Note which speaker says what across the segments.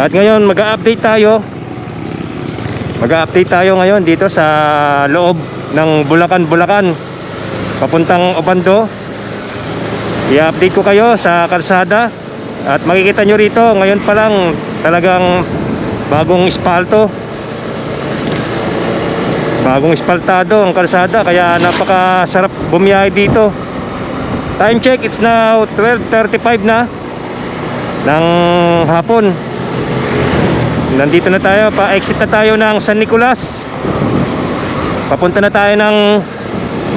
Speaker 1: At ngayon mag-update tayo. Mag-update tayo ngayon dito sa loob ng Bulacan, Bulacan. Papuntang Obando. I-update ko kayo sa kalsada. At makikita nyo rito, ngayon pa lang talagang bagong espalto. Bagong espaltado ang kalsada kaya napakasarap bumiyahe dito. Time check, it's now 12.35 na ng hapon. Nandito na tayo, pa-exit na tayo ng San Nicolas. Papunta na tayo ng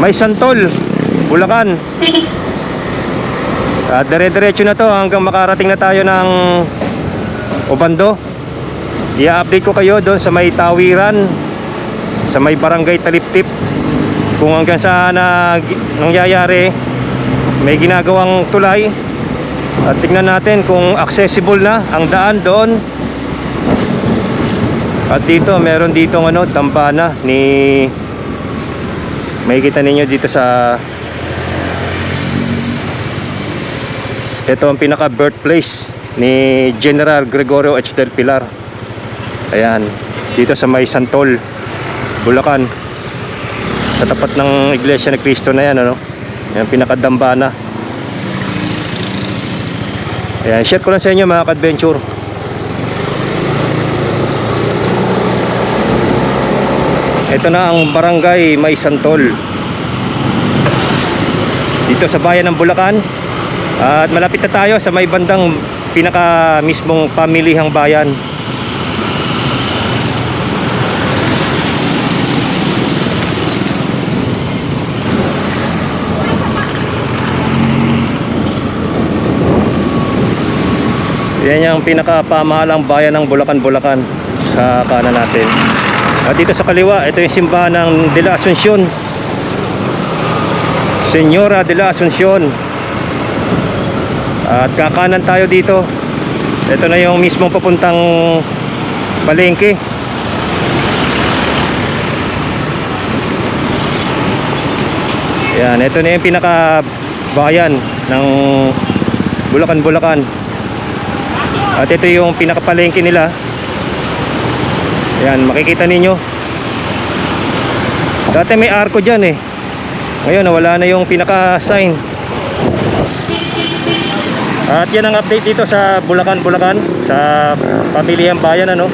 Speaker 1: May Santol, Bulacan. At dire-diretso na to hanggang makarating na tayo ng Obando. I-update ko kayo doon sa may tawiran, sa may barangay Taliptip. Kung hanggang saan na nangyayari, may ginagawang tulay. At tingnan natin kung accessible na ang daan doon. At dito, meron dito ano, tampana ni Makikita ninyo dito sa Ito ang pinaka birthplace ni General Gregorio H. Del Pilar. Ayan, dito sa May Santol, Bulacan. Sa tapat ng Iglesia ni Cristo na yan, ano? Yan pinakadambana. Ayan, share ko lang sa inyo mga ka-adventure. Ito na ang barangay May Santol. Dito sa bayan ng Bulacan. At malapit na tayo sa may bandang pinaka mismong pamilihang bayan. Yan yung pinakapamahalang bayan ng Bulacan, Bulacan sa kanan natin. At dito sa kaliwa, ito yung simbahan ng De La Asuncion. Senyora De La Asuncion. At kakanan tayo dito. Ito na yung mismong papuntang palengke. Yan, ito na yung pinaka bayan ng Bulacan, Bulacan. At ito yung pinakapalengke nila. Yan, makikita ninyo. Dati may arko dyan eh. Ngayon, nawala na yung pinaka-sign. At yan ang update dito sa Bulacan, Bulacan. Sa pamilihang bayan, ano.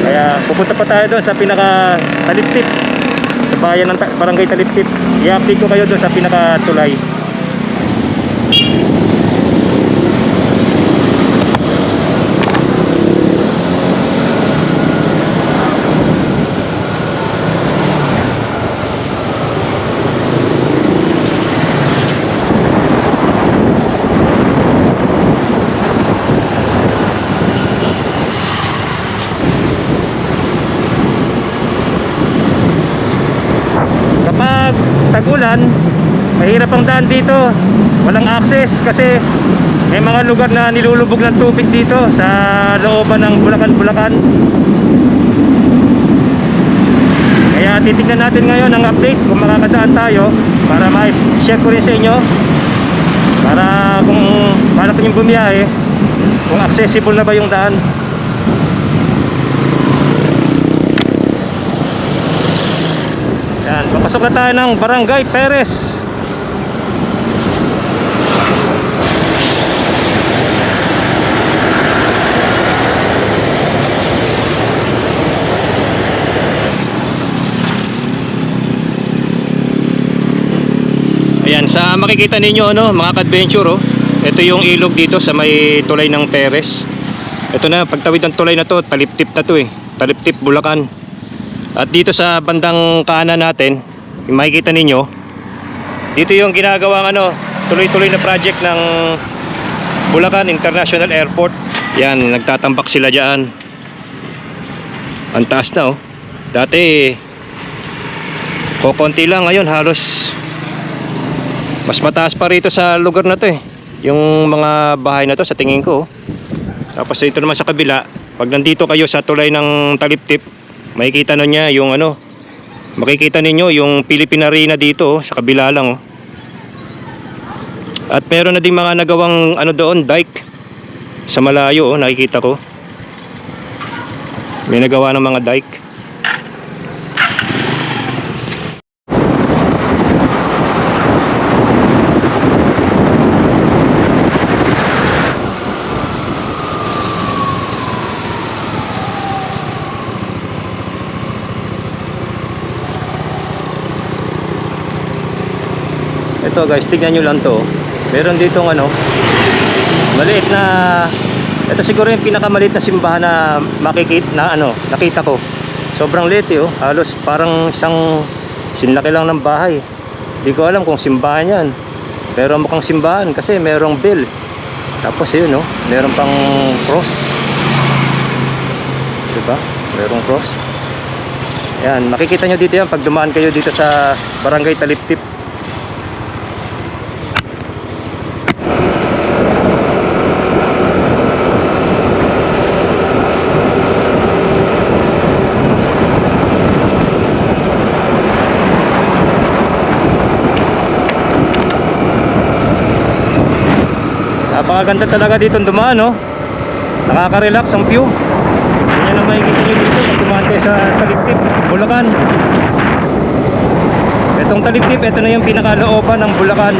Speaker 1: Kaya pupunta pa tayo doon sa pinaka-taliptip. Sa bayan ng Barangay Taliptip. I-update ko kayo doon sa pinaka-tulay. kapag tagulan mahirap ang daan dito. Walang access kasi may mga lugar na nilulubog ng tubig dito sa looban ng Bulacan Bulacan. Kaya titignan natin ngayon ang update kung makakadaan tayo para ma-share ko rin sa inyo para kung para kung yung bumiyahe kung accessible na ba yung daan Yan, papasok na tayo ng Barangay Perez. Ayan, sa makikita ninyo ano, mga ka-adventure oh. Ito yung ilog dito sa may tulay ng Perez. Ito na, pagtawid ng tulay na to, taliptip na to eh. Taliptip, Bulacan. At dito sa bandang kanan natin, makikita ninyo, dito yung ginagawang ano, tuloy-tuloy na project ng Bulacan International Airport. Yan, nagtatambak sila diyan. Ang taas na oh. Dati kokonti lang ngayon halos mas mataas pa rito sa lugar na to eh. Yung mga bahay na to sa tingin ko. oh. Tapos dito naman sa kabila, pag nandito kayo sa tulay ng Taliptip, makikita na niya yung ano, makikita ninyo yung Philippine Arena dito oh, sa kabila lang oh. At meron na ding mga nagawang ano doon, dike sa malayo oh, nakikita ko. May nagawa ng mga dike. Ito guys, tignan nyo lang to. Meron dito ano, maliit na ito siguro yung pinakamaliit na simbahan na makikita na ano, nakita ko. Sobrang liit eh, oh. Halos parang isang sinlaki lang ng bahay. Hindi ko alam kung simbahan 'yan. Pero mukhang simbahan kasi merong bell. Tapos yun, oh, meron pang cross. 'Di ba? Merong cross. Yan, makikita nyo dito yan pag dumaan kayo dito sa Barangay Taliptip. Napakaganda talaga dito dumaan, no? Nakaka-relax ang view. Yan ang makikita nyo dito pag dumaan sa Taliptip, Bulacan. Itong Taliptip, ito na yung pinakalooban ng Bulacan.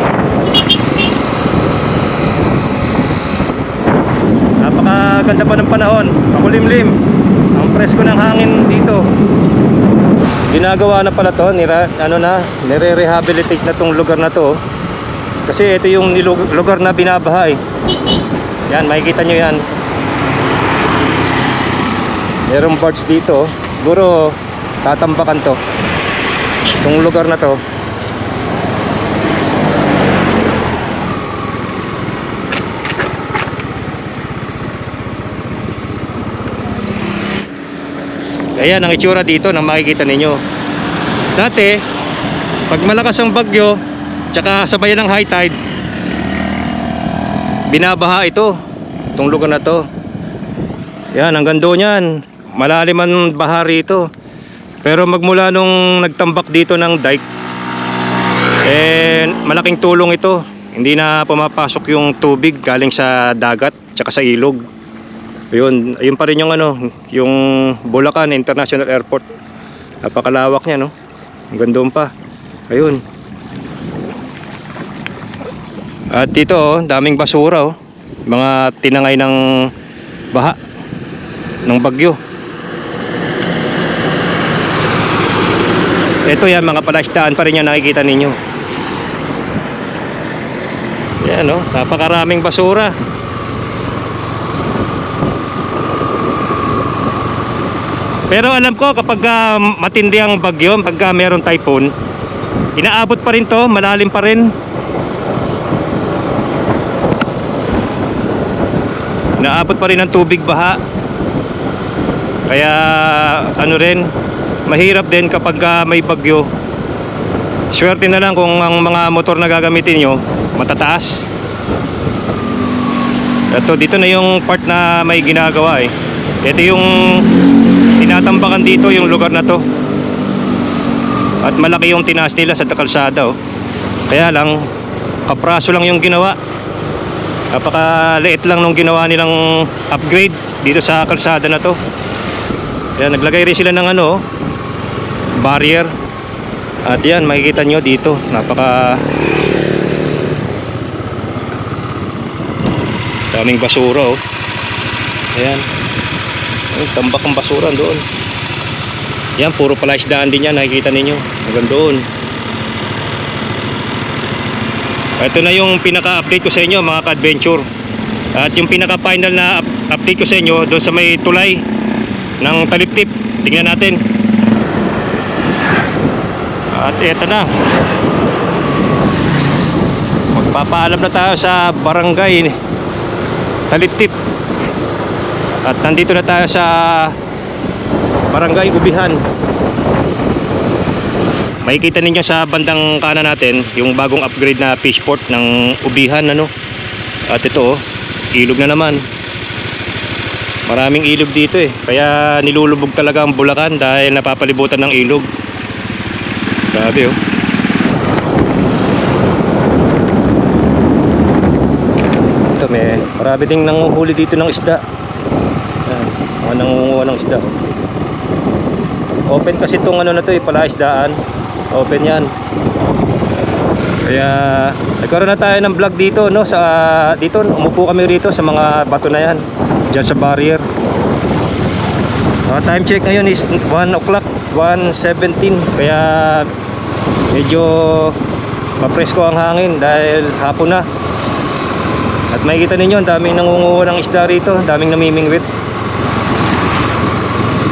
Speaker 1: Napakaganda pa ng panahon, makulimlim. Ang presko ng hangin dito. Ginagawa na pala to, nira, ano na, nire-rehabilitate na tong lugar na to. Kasi ito yung lugar na binabaha eh. Yan, makikita nyo yan. Merong birds dito. Siguro tatambakan to. Itong lugar na to. Ayan ang itsura dito na makikita ninyo. Dati, pag malakas ang bagyo, tsaka sabayan ng high tide, binabaha ito. Itong lugar na to. Yan, hanggang doon yan. Malalim ang baha rito. Pero magmula nung nagtambak dito ng dike, eh, malaking tulong ito. Hindi na pumapasok yung tubig galing sa dagat tsaka sa ilog. Ayun, ayun pa rin yung ano, yung Bulacan International Airport. Napakalawak niya, no? Hanggang doon pa. Ayun. At dito, oh, daming basura, oh. Mga tinangay ng baha ng bagyo. Ito yan, mga palasdaan pa rin yan nakikita ninyo. Yan, no? Napakaraming basura. Pero alam ko kapag ah, matindi ang bagyo, pag ah, meron typhoon, inaabot pa rin to, malalim pa rin. Naabot pa rin ang tubig baha. Kaya ano rin, mahirap din kapag ah, may bagyo. Swerte na lang kung ang mga motor na gagamitin nyo matataas. Ito, dito na yung part na may ginagawa eh. Ito yung tinatambakan dito yung lugar na to. At malaki yung tinaas nila sa kalsada oh. Kaya lang, kapraso lang yung ginawa. Napakaliit lang nung ginawa nilang upgrade dito sa kalsada na to. Kaya naglagay rin sila ng ano, barrier. At yan, makikita nyo dito, napaka daming basura oh. Ayan. Ay, tambak ang basura doon. Yan, puro pala isdaan din yan, nakikita ninyo. Hanggang doon. Ito na yung pinaka-update ko sa inyo mga ka-adventure. At yung pinaka-final na up- update ko sa inyo doon sa may tulay ng taliptip. Tingnan natin. At eto na. Magpapaalam na tayo sa barangay Taliptip. At nandito na tayo sa barangay Ubihan. Makikita ninyo sa bandang kanan natin yung bagong upgrade na fishport ng Ubihan ano. At ito oh, ilog na naman. Maraming ilog dito eh. Kaya nilulubog talaga ang Bulacan dahil napapalibutan ng ilog. Grabe oh. Ito may marami ding nanguhuli dito ng isda. Yan. Mga nangunguha ng isda. oh. Open kasi itong ano na to eh, palaisdaan. Open yan. Kaya nagkaroon na tayo ng vlog dito no sa dito umupo kami rito sa mga bato na yan diyan sa barrier. Ah, time check ngayon is 1 o'clock 1.17 kaya medyo mapresko ang hangin dahil hapon na. At makikita ninyo ang daming nangunguha ng isda rito, daming namimingwit.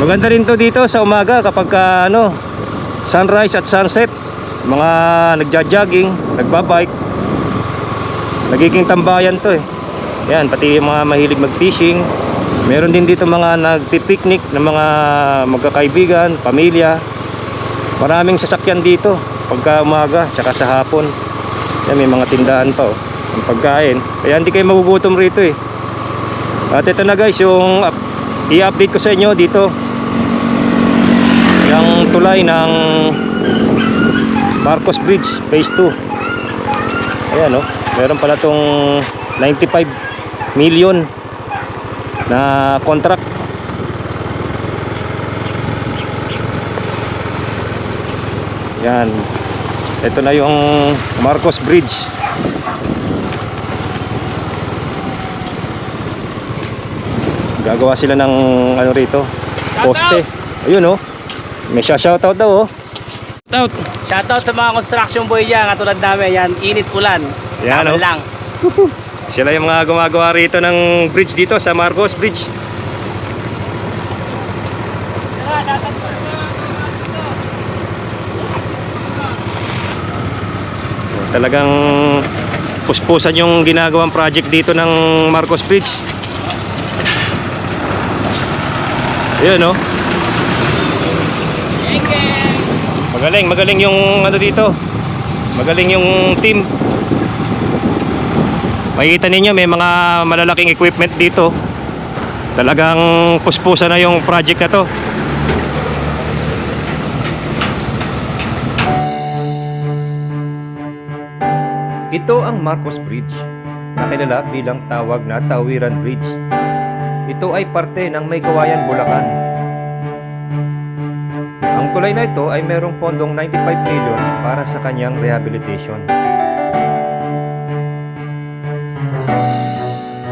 Speaker 1: Maganda rin to dito sa umaga kapag ka, ano sunrise at sunset mga nagja-jogging, nagbabike. Nagiging tambayan 'to eh. Yan, pati yung mga mahilig mag-fishing. Meron din dito mga nagpi-picnic ng mga magkakaibigan, pamilya. Maraming sasakyan dito pagka umaga tsaka sa hapon. Yan, may mga tindahan pa oh. Ang pagkain. Kaya hindi kayo magugutom rito eh. At ito na guys, yung up- i-update ko sa inyo dito. Tulay ng Marcos Bridge Phase 2 Ayan oh, meron pala tong 95 million na contract. Yan Ito na yung Marcos Bridge. Gagawa sila ng ano rito Poste. Ayun oh May shoutout daw oh Shoutout
Speaker 2: Shoutout sa mga construction boy dyan, katulad namin, yan, init ulan.
Speaker 1: Yan, oh.
Speaker 2: lang.
Speaker 1: Sila yung mga gumagawa rito ng bridge dito sa Marcos Bridge. Talagang puspusan yung ginagawang project dito ng Marcos Bridge. Ayun oh. Magaling, magaling yung ano dito. Magaling yung team. Makikita ninyo may mga malalaking equipment dito. Talagang puspusan na yung project na to. Ito ang Marcos Bridge, na kilala bilang tawag na Tawiran Bridge. Ito ay parte ng Maykawayan, Bulacan. Ang tulay na ito ay merong pondong 95 million para sa kanyang rehabilitation.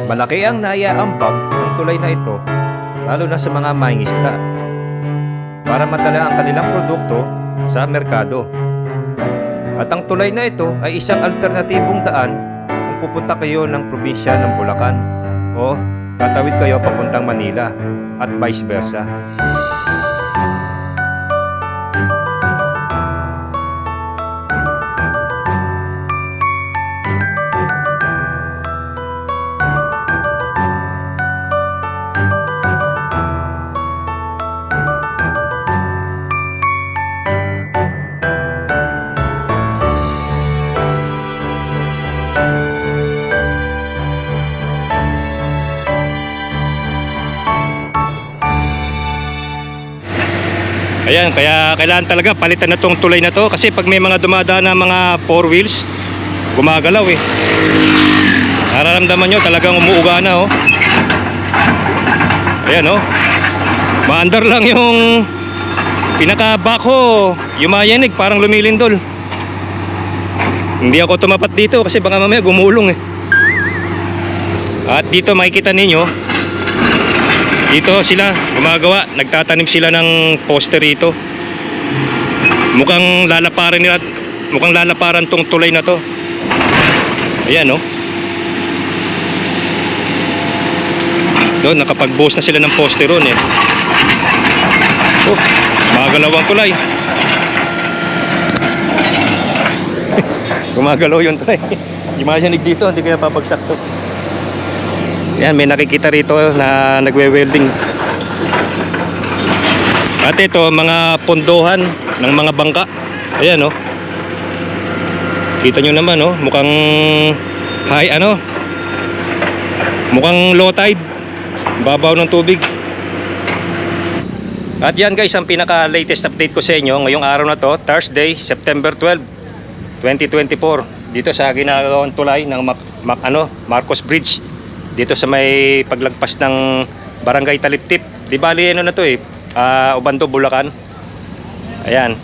Speaker 1: Malaki ang naiaambag ng tulay na ito, lalo na sa mga mangingisda, para matala ang kanilang produkto sa merkado. At ang tulay na ito ay isang alternatibong daan kung pupunta kayo ng probinsya ng Bulacan o tatawid kayo papuntang Manila at vice versa. Ayan, kaya kailangan talaga palitan na tong tulay na to kasi pag may mga dumadaan na mga four wheels, gumagalaw eh. Nararamdaman nyo talagang umuuga na oh. Ayan oh. Maandar lang yung pinaka backho, yumayanig parang lumilindol. Hindi ako tumapat dito kasi baka mamaya gumulong eh. At dito makikita ninyo, dito sila gumagawa, nagtatanim sila ng poster rito. Mukhang lalaparan nila, mukhang lalaparan tong tulay na to. Ayan oh. Doon nakapag-post na sila ng poster ron eh. Oh, magalaw ang tulay. Gumagalaw yung tulay. Imaginig dito, hindi kaya papagsak to. Yan, may nakikita rito na nagwe-welding. At ito, mga pondohan ng mga bangka. Ayan, oh. Kita nyo naman, oh. Mukhang high, ano. Mukhang low tide. Babaw ng tubig. At yan guys, ang pinaka-latest update ko sa inyo ngayong araw na to, Thursday, September 12, 2024. Dito sa ginagawang tulay ng Mac, Mac- ano, Marcos Bridge dito sa may paglagpas ng Barangay Talitip. Di bali ano na to eh, ah, Obando, Bulacan. Ayan.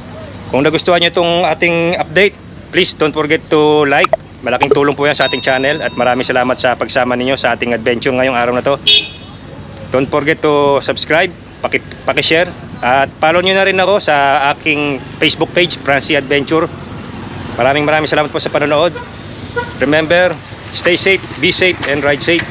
Speaker 1: Kung nagustuhan nyo itong ating update, please don't forget to like. Malaking tulong po yan sa ating channel at maraming salamat sa pagsama ninyo sa ating adventure ngayong araw na to. Don't forget to subscribe, paki, paki-share at follow nyo na rin ako sa aking Facebook page, Francie Adventure. Maraming maraming salamat po sa panonood. Remember, stay safe, be safe, and ride safe.